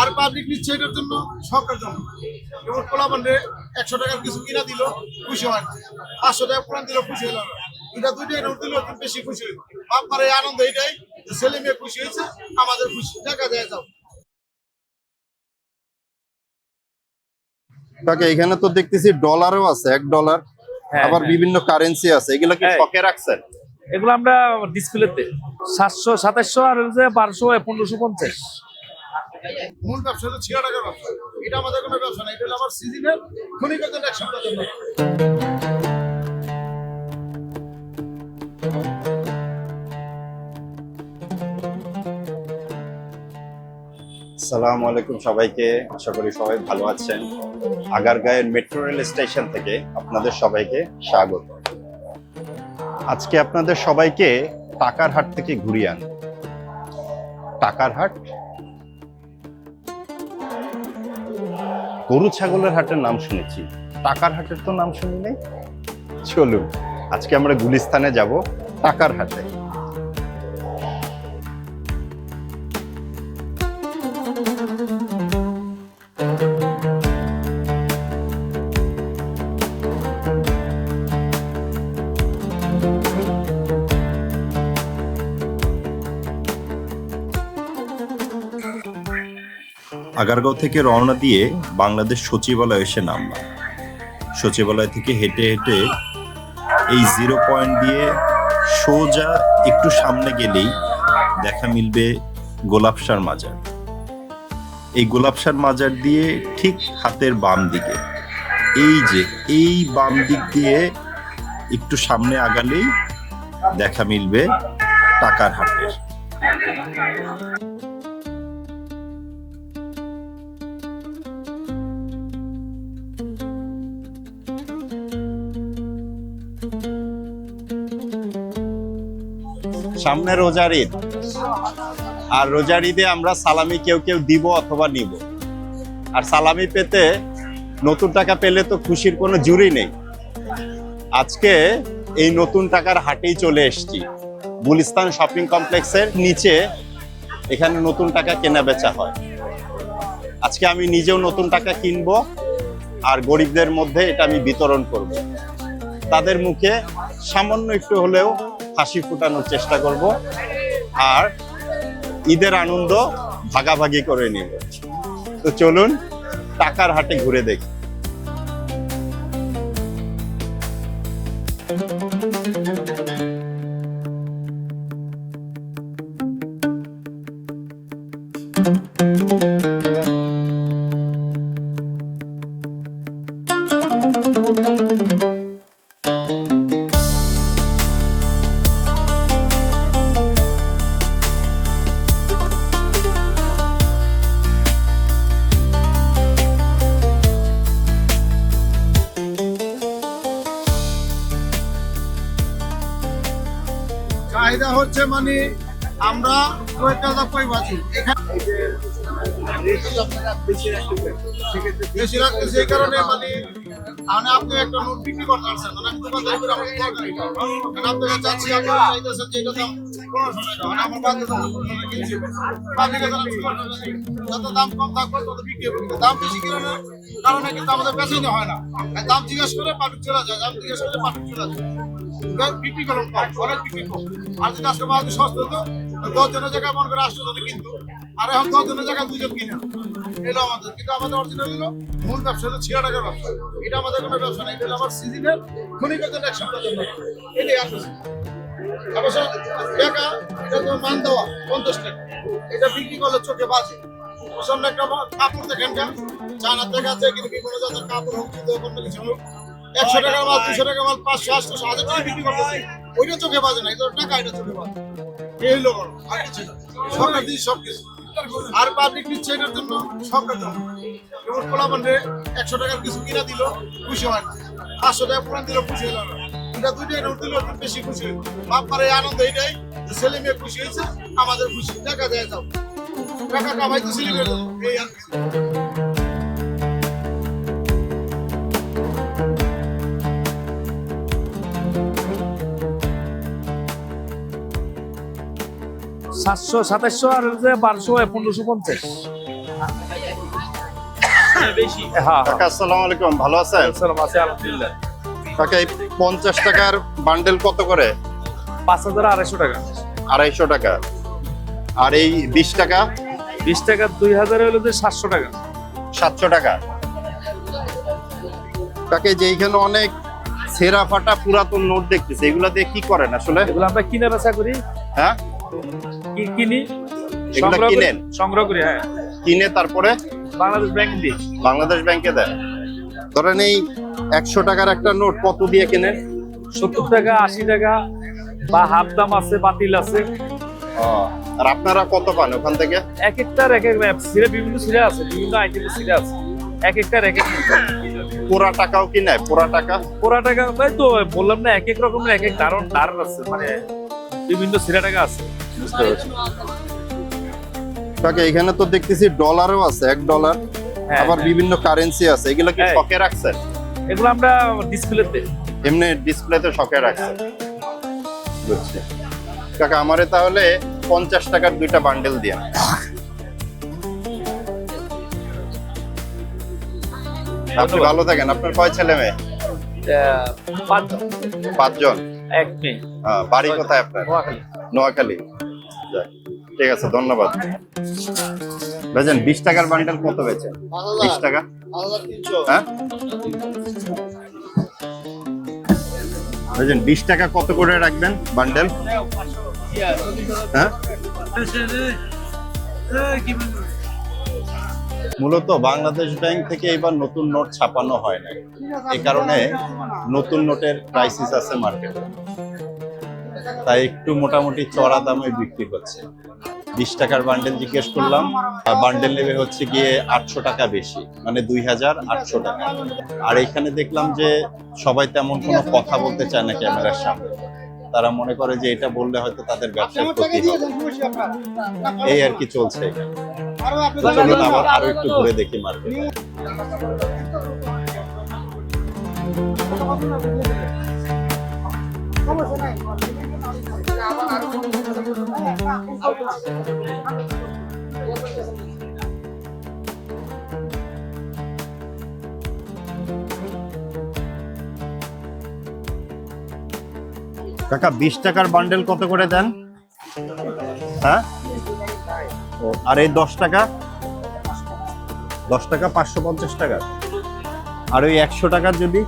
আর public নিচ্ছে এটার জন্য সরকার জন্য। যেমন পোলাপান্ডে একশো টাকার কিছু কিনা দিল খুশি হয় না। পাঁচশো টাকা পুরান দিল খুশি হলো এটা দুইটাই নোট দিল একটু বেশি খুশি হইল আপনার এই আনন্দ এটাই যে ছেলে মেয়ে খুশি হয়েছে আমাদের খুশি। দেখা যায় যাও। কাকে এখানে তো দেখতেছি ডলারও আছে এক ডলার হ্যাঁ, আবার হ্যাঁ। বিভিন্ন কারেন্সি আছে। এগুলো কি। শখে রাখছেন? এগুলো আমরা ডিসপ্লেতে সাতশো সাতাশশো আর হচ্ছে বারোশো পনেরোশো পঞ্চাশ। মূল ব্যবসা ছিয়া টাকার ব্যবসা। এটা আমাদের কোনো ব্যবসা না, এটা হলো আমার সিজনের সালাম আলাইকুম সবাইকে, আশা করি সবাই ভালো আছেন। আগারগাঁয়ের মেট্রো রেল স্টেশন থেকে আপনাদের সবাইকে স্বাগত। আজকে আপনাদের সবাইকে টাকার হাট থেকে ঘুরিয়ে আন টাকার হাট গরু ছাগলের হাটের নাম শুনেছি। টাকার হাটের তো নাম শুনি নাই চলুন। আজকে আমরা গুলিস্তানে যাব টাকার হাটে। আগারগাঁও থেকে রওনা দিয়ে বাংলাদেশ সচিবালয় এসে নামলাম। সচিবালয় থেকে হেঁটে হেঁটে এই জিরো পয়েন্ট দিয়ে সোজা একটু সামনে গেলেই দেখা মিলবে গোলাপসার মাজার। এই গোলাপসার মাজার দিয়ে ঠিক হাতের বাম দিকে। এই যে, এই বাম দিক দিয়ে একটু সামনে আগালেই দেখা মিলবে টাকার হাটের। সামনে রোজার ঈদ। আর রোজার ঈদে আমরা সালামি কেউ কেউ দিব অথবা নিব। আর সালামি পেতে নতুন টাকা পেলে তো খুশির কোনো জুরি নেই। আজকে এই নতুন টাকার হাটেই চলে এসেছি। গুলিস্তান শপিং কমপ্লেক্সের নিচে এখানে নতুন টাকা কেনা বেচা হয়। আজকে আমি নিজেও নতুন টাকা কিনবো আর গরিবদের মধ্যে এটা আমি বিতরণ করব। তাদের মুখে সামান্য একটু হলেও হাসি ফুটানোর চেষ্টা করব আর ঈদের আনন্দ ভাগাভাগি করে নিব। তো চলুন টাকার হাটে ঘুরে দেখি। চাহিদা হচ্ছে মানে আমরা কয়েকটা কই এখানে বেশি এই কারণে মানে মানে আপনি একটা নোট বিক্রি করতে পারছেন মানে দরকার চাচ্ছি, আপনারা চাইতেছেন যে এটা দাম পনেরোশো মানে আমার দাম দাম যত দাম কম থাকবে তত বিক্রি হবে। দাম বেশি কারণে কারণে কিন্তু আমাদের বেচাইতে হয় না। দাম জিজ্ঞেস করে পাবলিক চলে যায়, দাম জিজ্ঞেস করে পাবলিক চলে যায়। বিক্রি করুন অনেক বিক্রি কম আর যদি আজকে মাল সস্তা হতো দশ জায়গায় করে আসতো কিন্তু। আর এখন দশ জায়গায় দুজন কিনে। এলো আমাদের। কিন্তু আমাদের অরিজিনাল হলো মূল ব্যবসা হলো ছিয়া টাকার ব্যবসা। এটা আমাদের কোনো মান দেওয়া পঞ্চাশ টাকা। এটা বিক্রি করলে চোখে বাজে। একটা কাপড় দেখেন কেন? চায়না থেকে আছে কিন্তু বিভিন্ন জাতের কাপড় হোক হোক, কিছু হোক। একশো টাকার মাল, দুশো টাকার মাল, পাঁচশো, আটশো হাজার টাকা বিক্রি করতেছে। ওইটা চোখে বাজে না এটা টাকা, এটা চোখে বাজে এই না। সরকার দিয়ে সব কিছু আর পাবলিক নিচ্ছে এটার জন্য, সরকার যেমন পোলাপান্ডে একশো টাকার কিছু কিনা দিল, খুশি হয় না। পাঁচশো টাকা পুরান দিল, খুশি হলো না। এটা দুইটাই নোট দিল বেশি খুশি হইল আপনার এই আনন্দ এটাই, যে ছেলে মেয়ে খুশি হয়েছে, আমাদের খুশি। দেখা যায় যাও। টাকা কামাইতে ছেলে মেয়ের জন্য। এই আর সাতশো সাতাশশো আর হচ্ছে বারোশো পনেরোশো পঞ্চাশ। হ্যাঁ আসসালামু আলাইকুম। ভালো আছেন? সালাম আলহামদুলিল্লাহ। কাকা এই পঞ্চাশ টাকার বান্ডেল কত করে? পাঁচ হাজার আড়াইশো টাকা। আড়াইশো টাকা। আর এই বিশ টাকা? বিশ টাকা দুই হাজার হলো যে সাতশো টাকা। সাতশো টাকা। যে এইখানে অনেক ছেঁড়া ফাটা পুরাতন নোট দেখতেছে। এগুলা দিয়ে কি করেন আসলে? এগুলো আমরা কিনে বেচা করি। হ্যাঁ? কিনি? এগুলা সংগ্রহ করি- কিনেন? সংগ্রহ করি হ্যাঁ। কিনে তারপরে? বাংলাদেশ ব্যাংক দিয়ে। বাংলাদেশ ব্যাংকে দেয় ধরেন এই একশো টাকার একটা নোট কত দিয়ে কেনেন? সত্তর টাকা আশি টাকা বা হাফ দাম আছে বাতিল আছে। আর আপনারা কত পান ওখান থেকে? এক একটার এক এক সিরে বিভিন্ন সিরে আছে বিভিন্ন আইটেমের সিরে আছে। এক একটার এক এক পোড়া টাকাও কি নেয়? পোড়া টাকা? পোড়া টাকা তাই তো বললাম না এক এক রকমের এক এক ধারণ ধারণ আছে মানে বিভিন্ন সিরা টাকা আছে। বুঝতে পারছি কাকে এখানে তো দেখতেছি ডলারও আছে এক ডলার হ্যাঁ, আবার হ্যাঁ। বিভিন্ন কারেন্সি আছে। এগুলো কি। শখে রাখছেন এগুলো আমরা ডিসপ্লেতে এমনি ডিসপ্লেতে শখে রাখছেন বুঝছি। কাকা আমারে তাহলে পঞ্চাশ টাকার দুইটা বান্ডেল দিয়ে। আপনি ভালো থাকেন। আপনার কয় ছেলে মেয়ে? পাঁচজন। পাঁচজন? এক মেয়ে। বাড়ি কোথায় আপনার? নোয়াখালী। নোয়াখালী। ঠিক আছে, ধন্যবাদ। বেচেন বিশ টাকার বান্ডেল কত বেচেন বিশ টাকা? হ্যাঁ? বিশ টাকা কত করে রাখবেন বান্ডেল হ্যাঁ? মূলত বাংলাদেশ ব্যাংক থেকে এবার নতুন নোট ছাপানো হয় না এই কারণে নতুন নোটের ক্রাইসিস আছে মার্কেটে তাই একটু মোটামুটি চড়া দামে বিক্রি করছে বিশ টাকার বান্ডেল জিজ্ঞেস করলাম আর বান্ডেল নেবে হচ্ছে গিয়ে আটশো টাকা বেশি মানে দুই হাজার আটশো টাকা। আর এখানে দেখলাম যে সবাই তেমন কোনো কথা বলতে চায় না ক্যামেরার সামনে। তারা মনে করে যে এটা বললে হয়তো তাদের ব্যবসার ক্ষতি হবে। এই আর কি চলছে চলুন আবার আরও একটু ঘুরে দেখি মার্কেট কাকা বিশ টাকার বান্ডেল কত করে দেন? হ্যাঁ? ও, আর এই দশ টাকা? দশ টাকা পাঁচশো পঞ্চাশ টাকা। আর ওই একশো টাকার যদি?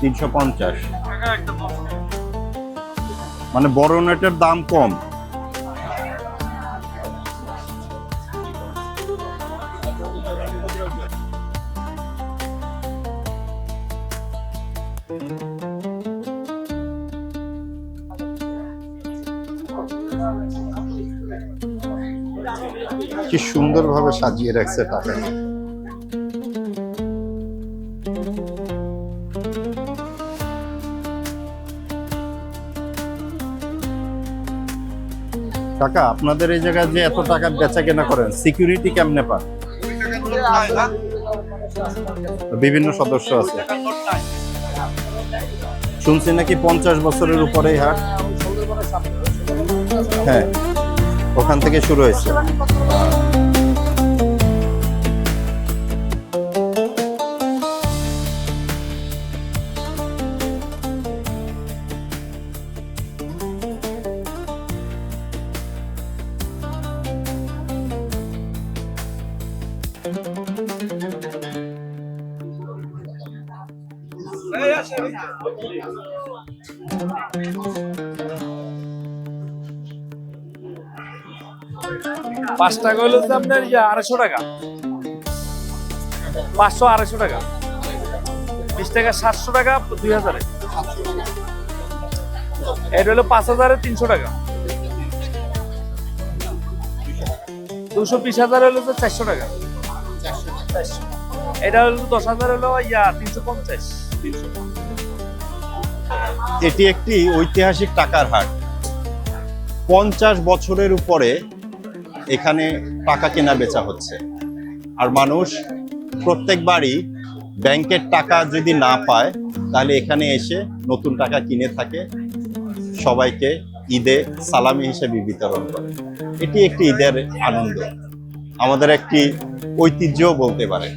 তিনশো পঞ্চাশ। মানে বড় নেটের দাম কম। কি সুন্দরভাবে সাজিয়ে রাখছে টাকা কাকা, আপনাদের এই জায়গায় যে এত টাকার বেচা কেনা করেন সিকিউরিটি কেমনে পান? বিভিন্ন সদস্য আছে। শুনছি নাকি পঞ্চাশ বছরের উপরে হাট? হ্যাঁ ওখান থেকে শুরু হয়েছে। পাঁচ টাকা হলো যে আপনার ইয়ে আড়াইশো টাকা। পাঁচশো আড়াইশো টাকা। বিশ টাকা সাতশো টাকা দুই হাজারে। এটা হলো পাঁচ হাজারে তিনশো টাকা। দুশো বিশ হাজার হলো যে চারশো টাকা। এটা হলো দশ হাজার হলো ইয়া তিনশো পঞ্চাশ। এটি একটি ঐতিহাসিক টাকার হাট। পঞ্চাশ বছরের উপরে এখানে টাকা কেনা বেচা হচ্ছে। আর মানুষ প্রত্যেকবারই ব্যাংকের টাকা যদি না পায়, তাহলে এখানে এসে নতুন টাকা কিনে থাকে, সবাইকে ঈদে সালামি হিসেবে বিতরণ করে। এটি একটি ঈদের আনন্দ। আমাদের একটি ঐতিহ্যও বলতে পারে